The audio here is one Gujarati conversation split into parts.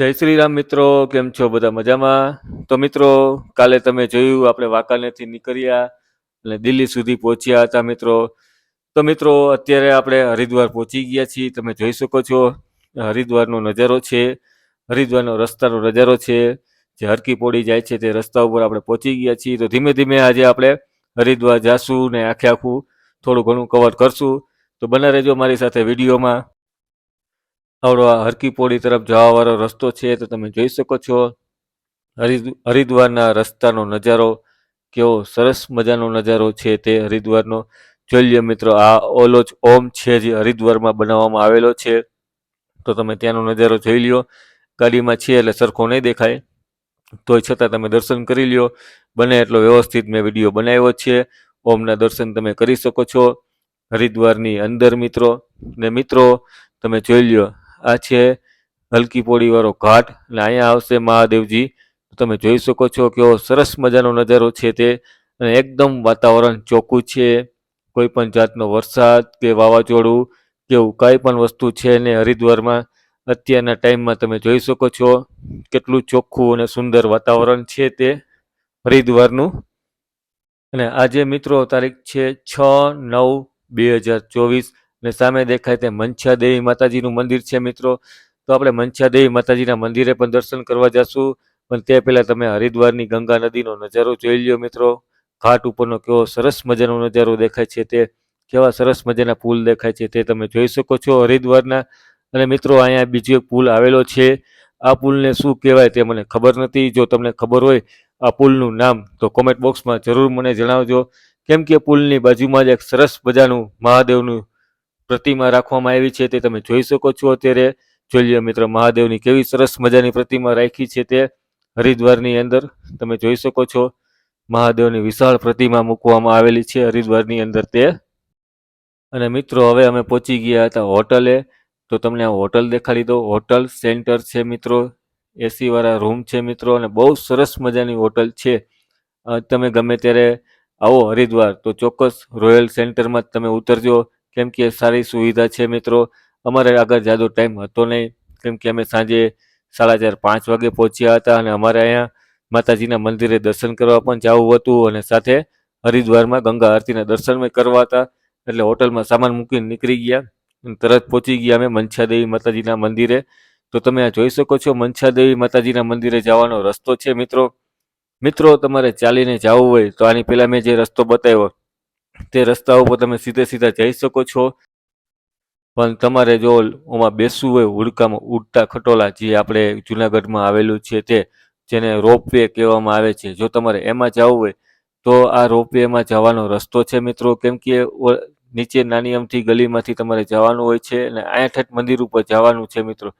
જય શ્રી રામ મિત્રો, કેમ છો બધા મજામાં? તો મિત્રો, કાલે તમે જોયું, આપણે વાંકાનેરથી નીકળ્યા અને દિલ્હી સુધી પહોંચ્યા હતા મિત્રો. તો મિત્રો, અત્યારે આપણે હરિદ્વાર પહોંચી ગયા છીએ. તમે જોઈ શકો છો, હરિદ્વારનો નજારો છે. હરિદ્વારનો રસ્તાનો નજારો છે. જે હરકી પોડી જાય છે તે રસ્તા ઉપર આપણે પહોંચી ગયા છીએ. તો ધીમે ધીમે આજે આપણે હરિદ્વાર જાશું ને આખે આખું થોડું ઘણું કવર કરશું. તો બના રહેજો મારી સાથે વિડીયોમાં. આવડો હરકી પોડી તરફ જવાવાળો રસ્તો છે તો તમે જોઈ શકો છો. હરિદ્વારના રસ્તાનો નજારો કેવો સરસ મજાનો નજારો છે તે હરિદ્વારનો. જોઈ મિત્રો, આ ઓલો જ ઓમ છે જે હરિદ્વારમાં બનાવવામાં આવેલો છે. તો તમે ત્યાંનો નજારો જોઈ લ્યો. ગાડીમાં છીએ એટલે સરખો નહીં દેખાય. તોય છતાં તમે દર્શન કરી લ્યો. બને એટલો વ્યવસ્થિત મેં વીડિયો બનાવ્યો છે. ઓમના દર્શન તમે કરી શકો છો. હરિદ્વારની અંદર મિત્રો, ને મિત્રો, તમે જોઈ લ્યો આ છે હલકી પોડીવાળો ઘાટ. અને અહીંયા આવશે મહાદેવજી. તમે જોઈ શકો છો કેવો સરસ મજાનો નજારો છે તે. અને એકદમ વાતાવરણ ચોખ્ખું છે. કોઈ પણ જાતનો વરસાદ કે વાવાઝોડું કે એવું કાંઈ પણ વસ્તુ છે ને હરિદ્વારમાં. અત્યારના ટાઈમમાં તમે જોઈ શકો છો કેટલું ચોખ્ખું અને સુંદર વાતાવરણ છે તે હરિદ્વારનું. અને આજે મિત્રો તારીખ છે છ નવ બે હજાર ચોવીસ. ને સામે દેખાય તે મનછા દેવી માતાજીનું મંદિર છે મિત્રો. તો આપણે મનછા દેવી માતાજીના મંદિરે પણ દર્શન કરવા જશું. પણ તે પહેલાં તમે હરિદ્વારની ગંગા નદીનો નજારો જોઈ લ્યો મિત્રો. ઘાટ ઉપરનો કેવો સરસ મજાનો નજારો દેખાય છે તે. કેવા સરસ મજાના પુલ દેખાય છે તે તમે જોઈ શકો છો હરિદ્વારના. અને મિત્રો અહીંયા બીજો એક પુલ આવેલો છે. આ પુલને શું કહેવાય તે મને ખબર નથી. જો તમને ખબર હોય આ પુલનું નામ તો કોમેન્ટ બોક્સમાં જરૂર મને જણાવજો. કેમ કે પુલની બાજુમાં જ એક સરસ મજાનું મહાદેવનું પ્રતિમા રાખવામાં આવી છે તે તમે જોઈ શકો છો અત્યારે. જોઈ મિત્રો, મહાદેવની કેવી સરસ મજાની પ્રતિમા રાખી છે તે હરિદ્વારની અંદર. તમે જોઈ શકો છો, મહાદેવની વિશાળ પ્રતિમા મૂકવામાં આવેલી છે હરિદ્વારની અંદર તે. અને મિત્રો, હવે અમે પહોંચી ગયા હતા હોટલે. તો તમને આ હોટલ દેખાડી દો હોટલ સેન્ટર છે મિત્રો, એસીવાળા રૂમ છે મિત્રો, અને બહુ સરસ મજાની હોટલ છે. તમે ગમે ત્યારે આવો હરિદ્વાર, તો ચોક્કસ રોયલ સેન્ટરમાં જ તમે ઉતરજો. કેમ કે સારી સુવિધા છે મિત્રો. અમારે આગળ જાદો ટાઈમ હતો નહીં. કેમ કે અમે સાંજે સાડા ચાર, પાંચ વાગે પહોંચ્યા હતા અને અમારે અહીંયા માતાજીના મંદિરે દર્શન કરવા પણ જવું હતું અને સાથે હરિદ્વારમાં ગંગા આરતીના દર્શન કરવા હતા. એટલે હોટલમાં સામાન મૂકીને નીકળી ગયા અને તરત પહોંચી ગયા અમે મનછાદેવી માતાજીના મંદિરે. તો તમે આ જોઈ શકો છો મનછાદેવી માતાજીના મંદિરે જવાનો રસ્તો છે મિત્રો. મિત્રો, તમારે ચાલીને જવું હોય તો આની પહેલાં મેં જે રસ્તો બતાવ્યો તે રસ્તા ઉપર તમે સીધે સીધા જઈ શકો છો. પણ તમારે જો ઓમાં બેસવું હોય, હુડકામાં ઉડતા ખટોલા જે આપણે જુનાગઢમાં આવેલું છે તે, જેને રોપવે કહેવામાં આવે છે, જો તમારે એમાં જવું હોય, તો આ રોપવેમાં જવાનો રસ્તો છે મિત્રો. કેમ કે નીચે નાની અમથી ગલીમાંથી તમારે જવાનું હોય છે અને ઠેઠ મંદિર ઉપર જવાનું છે મિત્રો.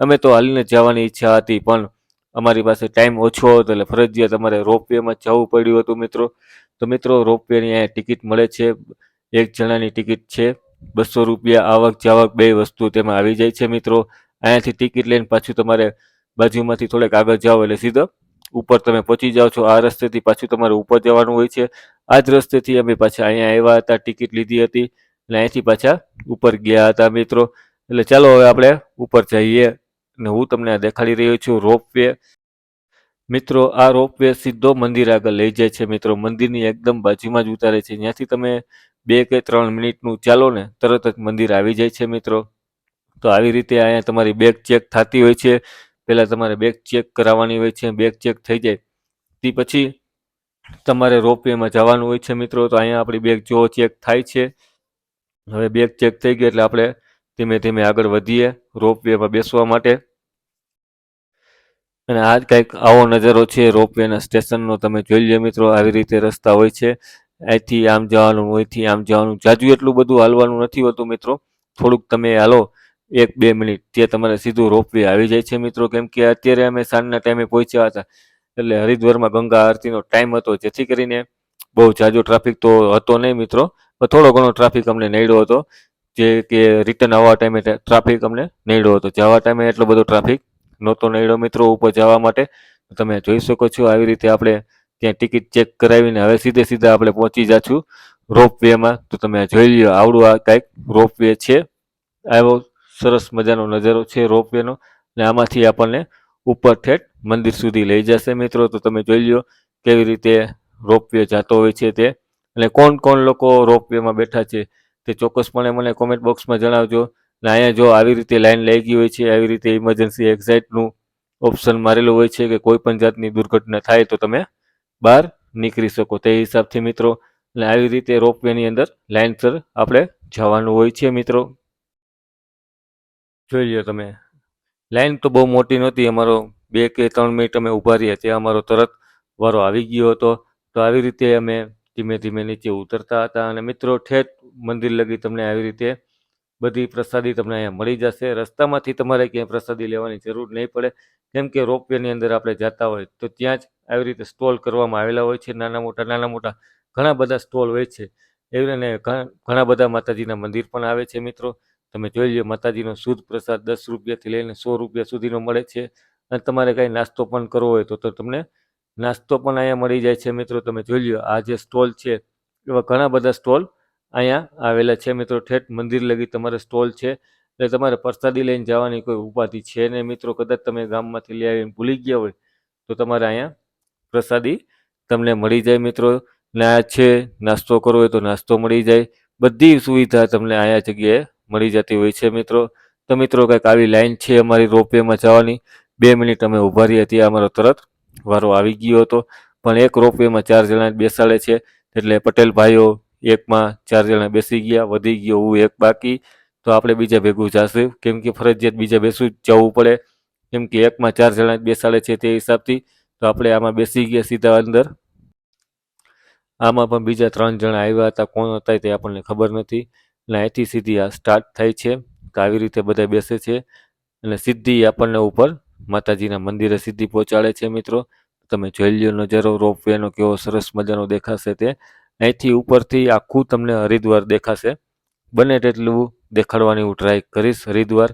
અમે તો હાલીને જવાની ઈચ્છા હતી, પણ અમારી પાસે ટાઈમ ઓછો હતો એટલે ફરજિયાત અમારે રોપવેમાં જવું પડ્યું હતું મિત્રો. તો મિત્રો રોપવેની અહીંયા ટિકિટ મળે છે. એક જણાની ટિકિટ છે. બસો રૂપિયા આવક જાવક બે વસ્તુ તેમાં આવી જાય છે મિત્રો. અહીંયાથી ટિકિટ લઈને પાછું તમારે બાજુમાંથી થોડેક આગળ જાઓ એટલે સીધો ઉપર તમે પહોંચી જાઓ છો. આ રસ્તેથી પાછું તમારે ઉપર જવાનું હોય છે. આ જ રસ્તેથી અમે પાછા અહીંયા આવ્યા હતા, ટિકિટ લીધી હતી અને અહીંથી પાછા ઉપર ગયા હતા મિત્રો. એટલે ચાલો હવે આપણે ઉપર જઈએ અને હું તમને દેખાડી રહ્યો છું. રોપવે મિત્રો, આ રોપવે સીધો મંદિર આગળ લઈ જાય છે. મિત્રો, મંદિરની એકદમ બાજુમાં જ ઉતારે છે. ત્યાંથી તમે બે કે ત્રણ મિનિટનું ચાલો ને, તરત જ મંદિર આવી જાય છે મિત્રો. તો આવી રીતે અહીંયા તમારી બેગ ચેક થતી હોય છે. પહેલાં તમારે બેગ ચેક કરાવવાની હોય છે. બેગ ચેક થઈ જાય. તે પછી તમારે રોપવેમાં જવાનું હોય છે મિત્રો. તો અહીંયા આપણી બેગ જો ચેક થાય છે. હવે બેગ ચેક થઈ ગઈ એટલે આપણે ધીમે ધીમે આગળ વધીએ રોપવેમાં બેસવા માટે. અને આ કંઈક આવો નજારો છે રોપવેના સ્ટેશનનો. તમે જોઈ લ્યો મિત્રો, આવી રીતે રસ્તા હોય છે. અહીંથી આમ જવાનું, અહીંથી આમ જવાનું. જાજુ એટલું બધું હાલવાનું નથી હોતું મિત્રો. થોડુંક તમે હાલો, એક, બે મિનિટ, ત્યાં તમારે સીધું રોપવે આવી જાય છે મિત્રો. કેમ કે અત્યારે અમે સાંજના ટાઈમે પહોંચ્યા હતા. એટલે હરિદ્વારમાં ગંગા આરતીનો ટાઈમ હતો. જેથી કરીને બહુ જાજો ટ્રાફિક તો હતો નહીં મિત્રો. પણ થોડો ઘણો ટ્રાફિક અમને નડ્યો હતો. જે કે રિટર્ન આવવા ટાઈમે ટ્રાફિક અમને નડ્યો હતો. જવા ટાઈમે એટલો બધો ટ્રાફિક નહોતો નડ્યો મિત્રો ઉપર જવા માટે. તમે જોઈ શકો છો આવી રીતે આપણે ત્યાં ટિકિટ ચેક કરાવીને હવે સીધે સીધા આપણે પહોંચી જાશું રોપવેમાં તો તમે જોઈ લ્યો આવડું આ કાંઈક રોપવે છે. આવો સરસ મજાનો નજારો છે રોપવેનો ને. આમાંથી આપણને ઉપર ઠેઠ મંદિર સુધી લઈ જશે મિત્રો. તો તમે જોઈ લો કેવી રીતે રોપવે જતો હોય છે તે. અને કોણ કોણ લોકો રોપવેમાં બેઠા છે તે ચોક્કસપણે મને કોમેન્ટ બોક્સમાં જણાવજો. અને અહીંયા જો આવી રીતે લાઈન ગઈ હોય છે, આવી રીતે ઇમરજન્સી એક્ઝાઇટનું ઓપ્શન મારેલું હોય છે કે કોઈ પણ જાતની દુર્ઘટના થાય તો તમે બહાર નીકળી શકો. તે હિસાબથી મિત્રો, અને આવી રીતે રોપવેની અંદર લાઇનસર આપણે જવાનું હોય છે મિત્રો. જોઈ લો તમે. લાઈન તો બહુ મોટી નહોતી, અમારો બે કે ત્રણ મિનિટ અમે ઊભા રહ્યા ત્યાં અમારો તરત વારો આવી ગયો હતો. તો આવી રીતે અમે ધીમે ધીમે નીચે ઉતરતા હતા અને મિત્રો ઠેઠ મંદિર લગી તમને આવી રીતે બધી પ્રસાદી તમને અહીંયા મળી જશે. રસ્તામાંથી તમારે ક્યાંય પ્રસાદી લેવાની જરૂર નહીં પડે. કેમ કે રોપવેની અંદર આપણે જતા હોય તો ત્યાં જ આવી રીતે સ્ટોલ કરવામાં આવેલા હોય છે. નાના મોટા નાના મોટા ઘણા બધા સ્ટોલ હોય છે. એવી રીતે ઘણા બધા માતાજીના મંદિર પણ આવે છે મિત્રો. તમે જોઈ લો માતાજીનો શુદ્ધ પ્રસાદ દસ રૂપિયાથી લઈને સો રૂપિયા સુધીનો મળે છે. અને તમારે કાંઈ નાસ્તો પણ કરવો હોય તો તમને નાસ્તો પણ અહીંયા મળી જાય છે મિત્રો. તમે જોઈ લો આ જે સ્ટોલ છે એવા ઘણા બધા સ્ટોલ અહીંયા આવેલા છે મિત્રો, ઠેઠ મંદિર લગી તમારે સ્ટોલ છે. એટલે તમારે પ્રસાદી લઈને જવાની કોઈ ઉપાધિ છે નહીં. મિત્રો, કદાચ તમે ગામમાંથી લઈ આવીને ભૂલી ગયા હોય, તો તમારે અહીંયા પ્રસાદી તમને મળી જાય મિત્રો. ના છે, નાસ્તો કરવો હોય તો નાસ્તો મળી જાય. બધી સુવિધા તમને અહીંયા જગ્યાએ મળી જતી હોય છે મિત્રો. તો મિત્રો, કંઈક આવી લાઈન છે અમારી રોપવેમાં જવાની. બે મિનિટ અમે ઊભા રહી હતી અમારો તરત વારો આવી ગયો હતો. પણ એક રોપવેમાં ચાર જણા બેસાડે છે. એટલે પટેલ ભાઈઓ એકમાં ચાર જણા બેસી ગયા, વધી ગયો હું એક બાકી, તો આપણે બીજા ભેગું જશું. કેમ કે ફરજિયાત બીજા બેસું જવું પડે. કેમ કે એકમાં ચાર જણા બેસાડે છે તે હિસાબથી, તો આપણે આમાં બેસી ગયા સીધા અંદર. આમાં પણ બીજા ત્રણ જણા આવ્યા હતા. કોણ હતા તે આપણને ખબર નથી. અને અહીંથી સીધી આ સ્ટાર્ટ થાય છે તો આવી રીતે બધા બેસે છે. અને સીધી આપણને ઉપર માતાજીના મંદિરે સીધી પહોંચાડે છે મિત્રો. તમે જોઈ લ્યો નજારો રોપવેનો કેવો સરસ મજાનો દેખાશે તે. અહીંથી ઉપરથી આખું તમને હરિદ્વાર દેખાશે. બને તેટલું દેખાડવાની હું ટ્રાય કરીશ. હરિદ્વાર,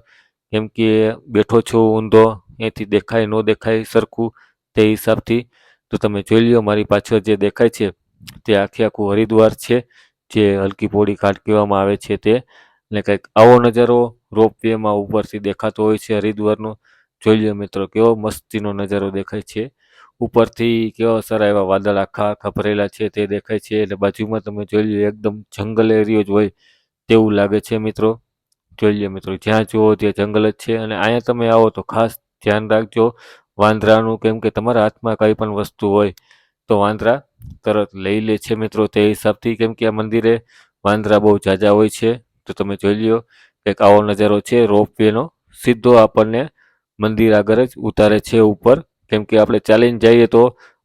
કેમ કે બેઠો છો, ઊંધો, અહીંથી દેખાય, ન દેખાય, સરખું તે હિસાબથી. તો તમે જોઈ લ્યો, મારી પાછળ જે દેખાય છે, તે આખે આખું હરિદ્વાર છે, જે હલકી પોડી ઘાટ કહેવામાં આવે છે તે. એટલે કંઈક આવો નજારો રોપ વેમાં ઉપરથી દેખાતો હોય છે હરિદ્વારનો. જોઈ લ્યો મિત્રો, કેવો મસ્તીનો નજારો દેખાય છે. ઉપરથી કેવા સારા એવા વાદળ આખા ખભરેલા છે તે દેખાય છે. એટલે બાજુમાં તમે જોઈ લો એકદમ જંગલ એરિયો જ હોય તેવું લાગે છે મિત્રો. જોઈ લો મિત્રો, જ્યાં જુઓ ત્યાં જંગલ જ છે. અને અહીંયા તમે આવો તો ખાસ ધ્યાન રાખજો, વાંદરાનું કેમ કે તમારા હાથમાં કંઈ પણ વસ્તુ હોય તો વાંદરા તરત લઈ લે છે મિત્રો. તે હિસાબથી કેમ કે આ મંદિરે વાંદરા બહુ ઝાઝા હોય છે. તો તમે જોઈ લ્યો, કંઈક આવો નજારો છે. રોપવેનો સીધો આપણને મંદિર આગળ જ ઉતારે છે ઉપર. કેમ કે આપણે ચાલીને જઈએ તો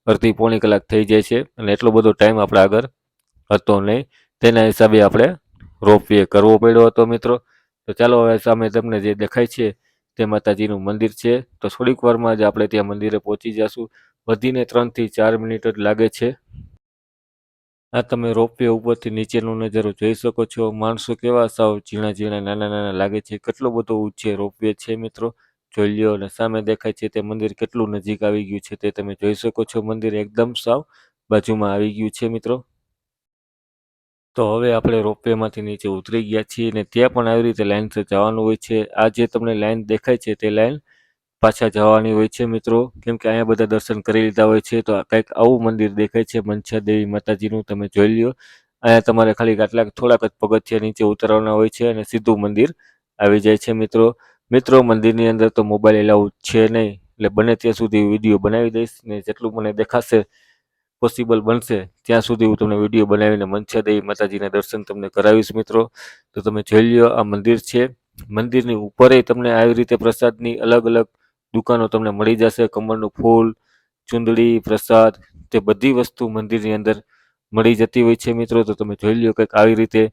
અડધી પોણી કલાક થઈ જાય છે અને એટલો બધો ટાઈમ આપણે આગળ હતો નહીં. તેના હિસાબે આપણે રોપવે કરવો પડ્યો હતો મિત્રો. તો ચાલો હવે સામે તમને જે દેખાય છે તે માતાજીનું મંદિર છે. તો થોડીક વારમાં જ આપણે ત્યાં મંદિરે પહોંચી જશું. વધીને ત્રણથી ચાર મિનિટ જ લાગે છે. આ તમે રોપવે ઉપરથી નીચેનો નજારો જોઈ શકો છો. માણસો કેવા સાવ ઝીણા ઝીણા નાના નાના લાગે છે. કેટલો બધો ઊંચે રોપવે છે મિત્રો. જોઈ અને સામે દેખાય છે તે મંદિર કેટલું નજીક આવી ગયું છે તે તમે જોઈ શકો છો. મંદિર એકદમ સાવ બાજુમાં આવી ગયું છે મિત્રો. તો હવે આપણે રોપવેમાંથી નીચે ઉતરી ગયા છીએ અને ત્યાં પણ આવી રીતે લાઇનથી જવાનું હોય છે. આ જે તમને લાઈન દેખાય છે તે લાઈન પાછા જવાની હોય છે મિત્રો. કેમ કે અહીંયા બધા દર્શન કરી લીધા હોય છે. તો કંઈક આવું મંદિર દેખાય છે મનસા દેવી માતાજીનું, તમે જોઈ લ્યો. અહીંયા તમારે ખાલી કેટલાક થોડાક જ પગથિયા નીચે ઉતરવાના હોય છે અને સીધું મંદિર આવી જાય છે મિત્રો. મિત્રો, મંદિરની અંદર તો મોબાઈલ એલાઉ છે નહીં. એટલે બને ત્યાં સુધી વીડિયો બનાવી દઈશ ને જેટલું મને દેખાશે પોસિબલ બનશે, ત્યાં સુધી હું તમને વીડિયો બનાવીને મનસા દેવી માતાજીના દર્શન તમને કરાવીશ મિત્રો. તો તમે જોઈ લ્યો, આ મંદિર છે. મંદિરની ઉપરે તમને આવી રીતે પ્રસાદની અલગ અલગ દુકાનો તમને મળી જશે. કમળનું ફૂલ, ચુંદડી, પ્રસાદ, તે બધી વસ્તુ મંદિરની અંદર મળી જતી હોય છે મિત્રો. તો તમે જોઈ લ્યો કંઈક આવી રીતે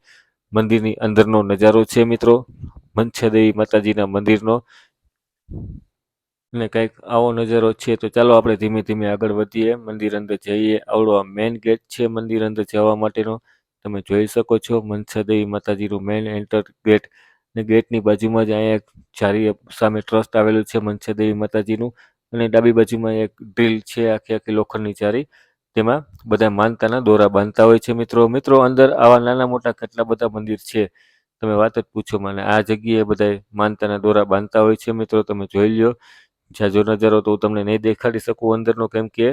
મંદિરની અંદરનો નજારો છે મિત્રો. મનસા દેવી માતાજીના મંદિરનો. અને કંઈક આવો નજારો છે તો ચાલો આપણે ધીમે ધીમે આગળ વધીએ. મંદિર અંદર જઈએ. આવડો આ મેઇન ગેટ છે મંદિર અંદર જવા માટેનો. તમે જોઈ શકો છો મંચદેવી માતાજીનું મેઇન એન્ટર ગેટ ને ગેટની બાજુમાં જ અહીંયા એક ચારી સામે ટ્રસ્ટ આવેલું છે મંચદેવી માતાજીનું. અને ડાબી બાજુમાં એક ડ્રીલ છે આખી આખી લોખંડની ચારી તેમાં બધા માનતાના દોરા બાંધતા હોય છે મિત્રો. મિત્રો, અંદર આવા નાના મોટા કેટલા બધા મંદિર છે? તમે વાત જ પૂછો મને. આ જગ્યાએ બધા માનતાના દોરા બાંધતા હોય છે મિત્રો, તમે જોઈ લ્યો. જાજો નજારો તો હું તમને નહીં દેખાડી શકું અંદરનો, કેમ કે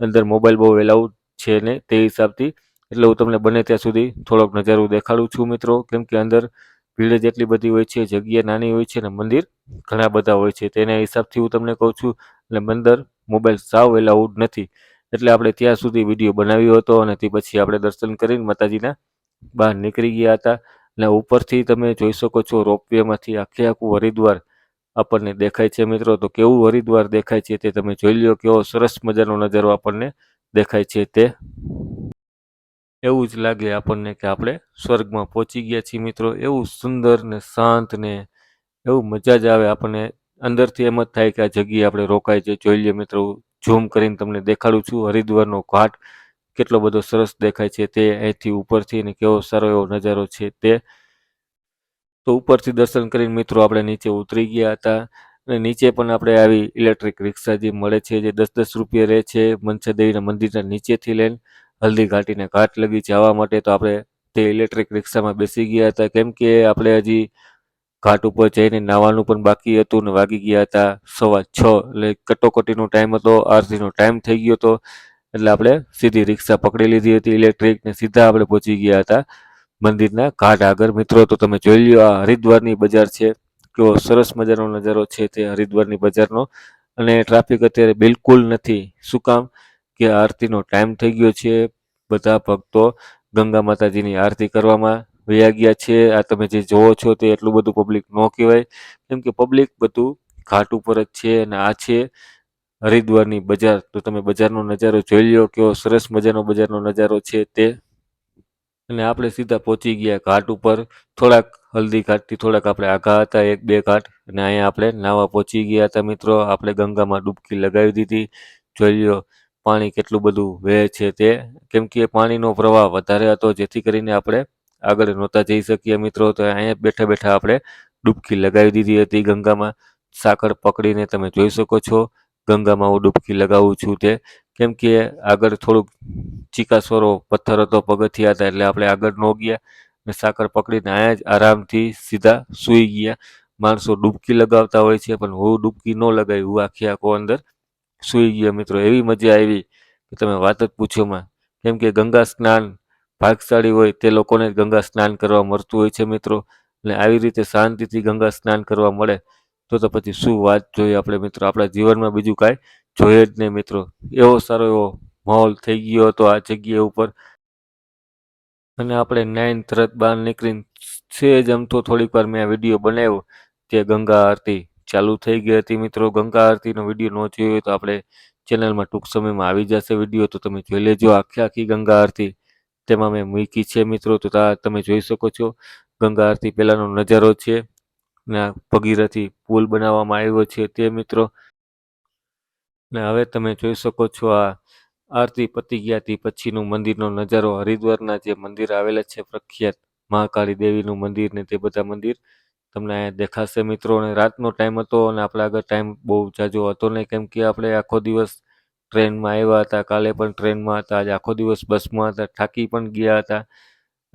અંદર મોબાઈલ બહુ એલાઉડ છે ને તે હિસાબથી. એટલે હું તમને બને ત્યાં સુધી થોડોક નજારો દેખાડું છું મિત્રો, કેમ કે અંદર ભીડ જ એટલી બધી હોય છે, જગ્યા નાની હોય છે અને મંદિર ઘણા બધા હોય છે. તેના હિસાબથી હું તમને કહું છું, એટલે મંદર મોબાઈલ સાવ એલાઉડ નથી. એટલે આપણે ત્યાં સુધી વીડિયો બનાવ્યો હતો અને તે પછી આપણે દર્શન કરીને માતાજીના બહાર નીકળી ગયા હતા. અને ઉપરથી તમે જોઈ શકો છો રોપવેમાંથી આખે આખું હરિદ્વાર આપણને દેખાય છે મિત્રો. તો કેવું હરિદ્વાર દેખાય છે તે તમે જોઈ લ્યો, કેવો સરસ મજાનો નજારો આપણને દેખાય છે તે. એવું જ લાગે આપણને કે આપણે સ્વર્ગમાં પહોંચી ગયા છીએ મિત્રો. એવું સુંદર ને શાંત ને એવું મજા જ આવે આપણને. અંદરથી એમ જ થાય કે આ જગ્યાએ આપણે રોકાય છે જોઈ લઈએ મિત્રો, ઝૂમ કરીને તમને દેખાડું છું હરિદ્વારનો ઘાટ. કેટલો બધો સરસ દેખાય છે તે અહીંથી ઉપરથી અને કેવો સારો એવો નજારો છે તે. તો ઉપરથી દર્શન કરીને મિત્રો આપણે નીચે ઉતરી ગયા હતા અને નીચે પણ આપણે આવી ઇલેક્ટ્રિક રિક્ષા જે મળે છે જે દસ દસ રૂપિયા રહે છે મનસા મંદિરના નીચેથી લઈને હલ્દી ઘાટીને ઘાટ લગી જવા માટે તો આપણે તે ઇલેક્ટ્રિક રિક્ષામાં બેસી ગયા હતા. કેમ કે આપણે હજી ઘાટ ઉપર જઈને નાવાનું પણ બાકી હતું ને વાગી ગયા હતા સવા છ. એટલે કટોકટીનો ટાઈમ હતો, આરતીનો ટાઈમ થઈ ગયો હતો. એટલે આપણે સીધી રિક્ષા પકડી લીધી હતી ઇલેક્ટ્રિક ને સીધા આપણે પહોંચી ગયા હતા મંદિરના ઘાટ આગળ. મિત્રો, તો તમે જોઈ લ્યો, આ હરિદ્વારની બજાર છે. કેવો સરસ મજાનો નજારો છે તે હરિદ્વારની બજારનો. અને ટ્રાફિક અત્યારે બિલકુલ નથી. શું કામ? કે આરતીનો ટાઈમ થઈ ગયો છે. બધા ભક્તો ગંગા માતાજીની આરતી કરવામાં વયા ગયા છે. આ તમે જે જોવો છો તે એટલું બધું પબ્લિક ન કહેવાય. કેમ કે પબ્લિક બધું ઘાટ ઉપર જ છે અને આ છે. હરિદ્વારની બજાર, તો તમે બજારનો નજારો જોઈ લ્યો, કેવો સરસ મજાનો બજારનો નજારો છે તે. અને આપણે સીધા પહોંચી ગયા ઘાટ ઉપર. થોડાક હલ્દી ઘાટથી થોડાક આપણે આઘા હતા, એક, બે ઘાટ. અને અહીંયા આપણે નાવા પહોંચી ગયા હતા મિત્રો. આપણે ગંગામાં ડૂબકી લગાવી દીધી. જોઈ લ્યો, પાણી કેટલું બધું વહે છે તે. કેમ કે પાણીનો પ્રવાહ વધારે હતો, જેથી કરીને આપણે આગળ નહોતા જઈ શકીએ મિત્રો. તો અહીંયા બેઠા બેઠા આપણે ડૂબકી લગાવી દીધી હતી ગંગામાં. સાકર પકડીને તમે જોઈ શકો છો. ગંગામાં હું ડૂબકી લગાવું છું તે. કેમ કે આગળ થોડુંક ચીકાસોરો પથ્થર હતો, પગથિયા હતા એટલે આપણે આગળ ન ગયા ને સાકર પકડીને અહીંયા જ આરામથી સીધા સૂઈ ગયા. માણસો ડૂબકી લગાવતા હોય છે, પણ હું ડૂબકી ન લગાવી, હું આખી આખો અંદર સૂઈ ગયો. મિત્રો, એવી મજા આવી કે તમે વાત જ પૂછોમાં કેમ કે ગંગા સ્નાન ભાગશાળી હોય તે લોકોને ગંગા સ્નાન કરવા મળતું હોય છે મિત્રો. અને આવી રીતે શાંતિથી ગંગા સ્નાન કરવા મળે તો તો પછી શું વાત જોઈએ આપણે મિત્રો? આપણા જીવનમાં બીજું કાંઈ જોઈએ જ નહીં મિત્રો. એવો સારો એવો માહોલ થઈ ગયો હતો આ જગ્યા ઉપર. અને આપણે નાઈન તરત બહાર નીકળીને છે જ આમ તો થોડીક વાર મેં આ વીડિયો બનાવ્યો. તે ગંગા આરતી ચાલુ થઈ ગઈ હતી મિત્રો. ગંગા આરતીનો વીડિયો ન જોયો હોય તો આપણે ચેનલમાં ટૂંક સમયમાં આવી જશે વીડિયો. તો તમે જોઈ લેજો આખી આખી ગંગા આરતી. તેમાં મેં મૂકી છે મિત્રો. તો તમે જોઈ શકો છો. ગંગા આરતી પહેલાંનો નજારો છે. ને, ભગીરથી પુલ બનાવવામાં આવ્યો છે તે મિત્રો. ને હવે તમે જોઈ શકો છો આ આરતી પતી પછીનું મંદિરનો નજારો હરિદ્વારના જે મંદિર આવેલા છે પ્રખ્યાત મહાકાળી દેવીનું મંદિર ને તે બધા મંદિર તમને અહીંયા દેખાશે મિત્રો. અને રાતનો ટાઈમ હતો અને આપણા આગળ ટાઈમ બહુ જાજો હતો નહીં, કેમ કે આપણે આખો દિવસ ટ્રેનમાં આવ્યા હતા, કાલે પણ ટ્રેનમાં હતા, આજે આખો દિવસ બસમાં હતા, થાકી પણ ગયા હતા.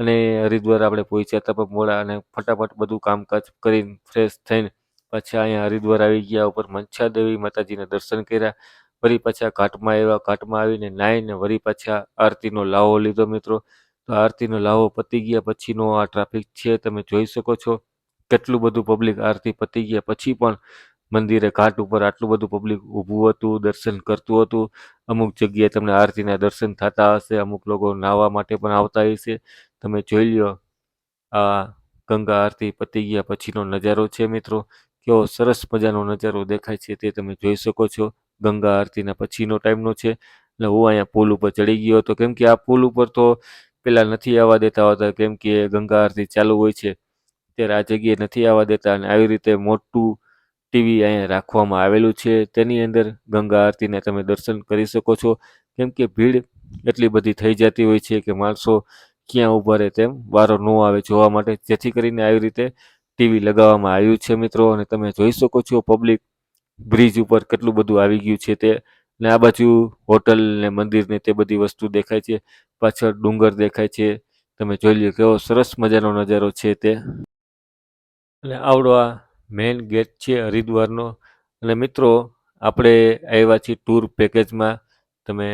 અને હરિદ્વાર આપણે પહોંચ્યા હતા મોડા અને ફટાફટ બધું કામકાજ કરીને ફ્રેશ થઈને પાછા અહીંયા હરિદ્વાર આવી ગયા ઉપર મનસા દેવી માતાજીના દર્શન કર્યા. વળી પાછા ઘાટમાં આવ્યા, ઘાટમાં આવીને નાહીને વળી પાછા આરતીનો લાવો લીધો મિત્રો. તો આરતીનો લાવો પતી ગયા પછીનો આ ટ્રાફિક છે તમે જોઈ શકો છો. કેટલું બધું પબ્લિક આરતી પતી ગયા પછી પણ મંદિરે ઘાટ ઉપર આટલું બધું પબ્લિક ઊભું હતું, દર્શન કરતું હતું. અમુક જગ્યાએ તમને આરતીના દર્શન થતા હશે, અમુક લોકો નાહવા માટે પણ આવતા હશે. તમે જોઈ લ્યો, આ ગંગા આરતી પતી ગયા પછીનો નજારો છે મિત્રો. કેવો સરસ મજાનો નજારો દેખાય છે તે તમે જોઈ શકો છો. ગંગા આરતીના પછીનો ટાઈમનો છે. એટલે હું અહીંયા પુલ ઉપર ચડી ગયો હતો. કેમ કે આ પુલ ઉપર તો પેલા નથી આવવા દેતા હોતા. કેમ કે ગંગા આરતી ચાલુ હોય છે. ત્યારે આ જગ્યાએ નથી આવવા દેતા અને આવી રીતે મોટું ટીવી અહીંયા રાખવામાં આવેલું છે. તેની અંદર ગંગા આરતીને તમે દર્શન કરી શકો છો. કેમ કે ભીડ એટલી બધી થઈ જતી હોય છે કે માણસો ક્યાં ઊભા રહે તેમ વારો ન આવે જોવા માટે. જેથી કરીને આવી રીતે ટીવી લગાવવામાં આવ્યું છે મિત્રો અને તમે જોઈ શકો છો પબ્લિક બ્રિજ ઉપર કેટલું બધું આવી ગયું છે તે. ને આ બાજુ હોટલ ને મંદિર ને તે બધી વસ્તુ દેખાય છે. પાછળ ડુંગર દેખાય છે. તમે જોઈ લ્યો કેવો સરસ મજાનો નજારો છે તે. અને આવડો આ મેઇન ગેટ છે હરિદ્વારનો. અને મિત્રો, આપણે આવ્યા છીએ ટૂર પેકેજમાં. તમે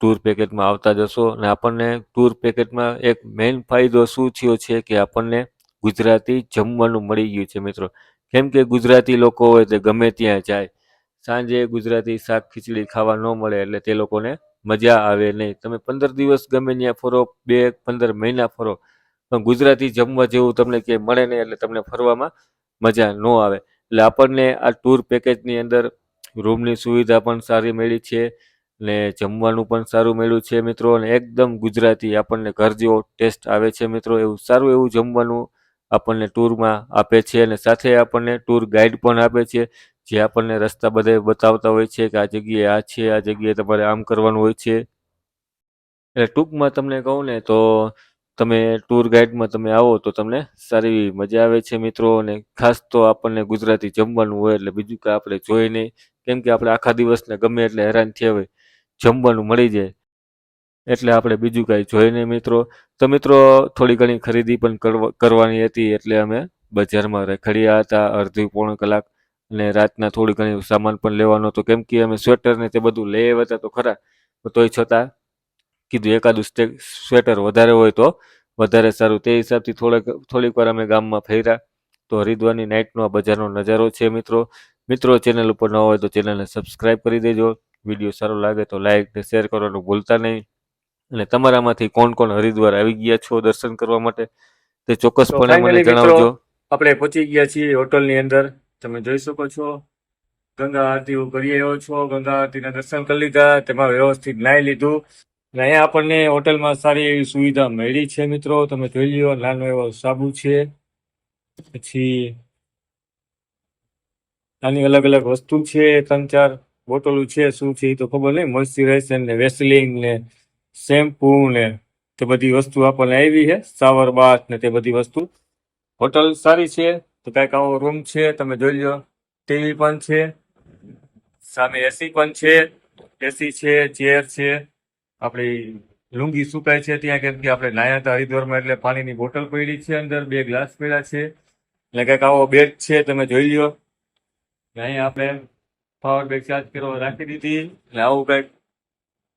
ટૂર પેકેજમાં આવતા જશો અને આપણને ટૂર પેકેજમાં એક મેઇન ફાયદો શું થયો છે કે આપણને ગુજરાતી જમવાનું મળી ગયું છે મિત્રો. કેમ કે ગુજરાતી લોકો હોય તે ગમે ત્યાં જાય. સાંજે ગુજરાતી શાક ખીચડી ખાવા ન મળે એટલે તે લોકોને મજા આવે નહીં. તમે પંદર દિવસ ગમે ત્યાં ફરો, બે, પંદર મહિના ફરો, પણ ગુજરાતી જમવા જેવું તમને કે મળે નહીં એટલે તમને ફરવામાં મજા ન આવે. એટલે આપણને આ ટૂર પેકેજની અંદર રૂમની સુવિધા પણ સારી મળી છે. ને જમવાનું પણ સારું મળ્યું છે મિત્રો અને એકદમ ગુજરાતી આપણને ઘર જેવો ટેસ્ટ આવે છે મિત્રો. એવું સારું એવું જમવાનું આપણને ટૂરમાં આપે છે અને સાથે આપણને ટૂર ગાઈડ પણ આપે છે. જે આપણને રસ્તા બધે બતાવતા હોય છે કે આ જગ્યાએ આ છે, આ જગ્યાએ તમારે આમ કરવાનું હોય છે. એટલે ટૂંકમાં તમને કહું ને તો તમે ટૂર ગાઈડમાં તમે આવો તો તમને સારી મજા આવે છે મિત્રો અને ખાસ તો આપણને ગુજરાતી જમવાનું હોય એટલે બીજું કાંઈ આપણે જોઈએ નહીં. કેમ કે આપણે આખા દિવસને ગમે એટલે હેરાન થયા હોય. જમવાનું મળી જાય. એટલે આપણે બીજું કાંઈ જોઈએ નહીં મિત્રો. તો મિત્રો, થોડી ઘણી ખરીદી પણ કરવા- કરવાની હતી એટલે અમે બજારમાં રખડ્યા હતા અડધી પોણ કલાક. અને રાતના થોડી ઘણી સામાન પણ લેવાનો હતો. કેમ કે અમે સ્વેટર ને તે બધું લઈ આવ્યા હતા તો ખરા. તોય છતાં કીધું એકાદું સ્વેટર વધારે હોય તો વધારે સારું. તે હિસાબથી થોડેક, થોડીક વાર અમે ગામમાં ફર્યા. તો હરિદ્વારની નાઇટનો આ બજારનો નજારો છે મિત્રો. મિત્રો, ચેનલ ઉપર ન હોય તો ચેનલને સબસ્ક્રાઇબ કરી દેજો. વીડિયો સારો લાગે તો લાઇક ને શેર કરવાનું ભૂલતા નહીં. અને તમારામાંથી કોણ કોણ હરિદ્વાર આવી ગયા છો દર્શન કરવા માટે તે ચોક્કસપણે મને જણાવજો. આપણે પહોંચી ગયા છીએ હોટલની અંદર. તમે જોઈ શકો છો ગંગા આરતી કરી આવ્યો છો. ગંગા આરતીના દર્શન કરી લીધા તેમાં વ્યવસ્થિત નાહી લીધું. અને અહીંયા આપણને હોટલમાં સારી એવી સુવિધા મળી છે મિત્રો. તમે જોઈ લ્યો નાનો એવો સાબુ છે. પછી આની અલગ અલગ વસ્તુ છે ત્રણ ચાર બોટલો છે, શું છે એ તો ખબર નહીં. મોઇશ્ચરાઇઝર ને વેસલિંગ ને શેમ્પૂ ને તે બધી વસ્તુ આપણને આવી છે. સાવર બાથ ને તે બધી વસ્તુ. હોટલ સારી છે, તો કાંઈક આવો રૂમ છે, તમે જોઈ લો ટીવી પણ છે, સામે એસી પણ છે એસી છે ચેર છે. આપણી લુંગી સુકાય છે ત્યાં, કેમ કે આપણે નાયા હતા હરિદ્વારમાં, એટલે પાણીની બોટલ પડી છે અંદર, બે ગ્લાસ પડ્યા છે. એટલે કંઈક આવો બેડ છે, તમે જોઈ લો અહીંયા આપણે પાવર બેગ ચાર્જ કરવા રાખી દીધી એટલે આવું કંઈક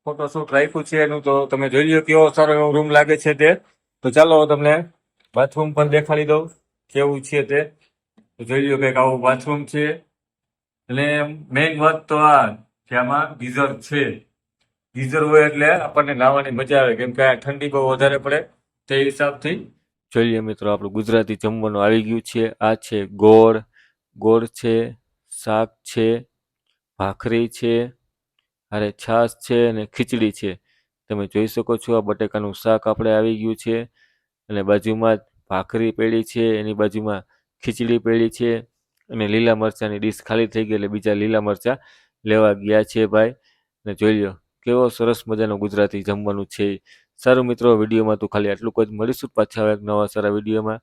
ફોટોશૂટ રાખ્યું છે એનું તો તમે જોઈ લો કેવો સારો એવો રૂમ લાગે છે તે. તો ચાલો તમને બાથરૂમ પણ દેખાડી દઉં કેવું છે તે. જોઈ લો કંઈક આવું બાથરૂમ છે. અને મેઇન વાત તો આ કે આમાં ગીઝર છે. ગીઝર હોય એટલે આપણને નાહવાની મજા આવે કેમ કે ઠંડી બહુ વધારે પડે તે હિસાબથી. જોઈએ મિત્રો, આપણું ગુજરાતી જમવાનું આવી ગયું છે. આ છે ગોળ ગોળ છે, શાક છે ભાખરી છે, અરે છાશ છે અને ખીચડી છે. તમે જોઈ શકો છો આ બટેકાનું શાક આપણે આવી ગયું છે અને બાજુમાં ભાખરી પેળી છે, એની બાજુમાં ખીચડી પેળી છે અને લીલા મરચાંની ડીશ ખાલી થઈ ગઈ એટલે બીજા લીલા મરચાં લેવા ગયા છે ભાઈ. ને જોઈ લો કેવો સરસ મજાનું ગુજરાતી જમવાનું છે. સારું મિત્રો, વિડીયોમાં તો ખાલી આટલું જ. મળીશું પાછા એક નવા સારા વિડીયોમાં.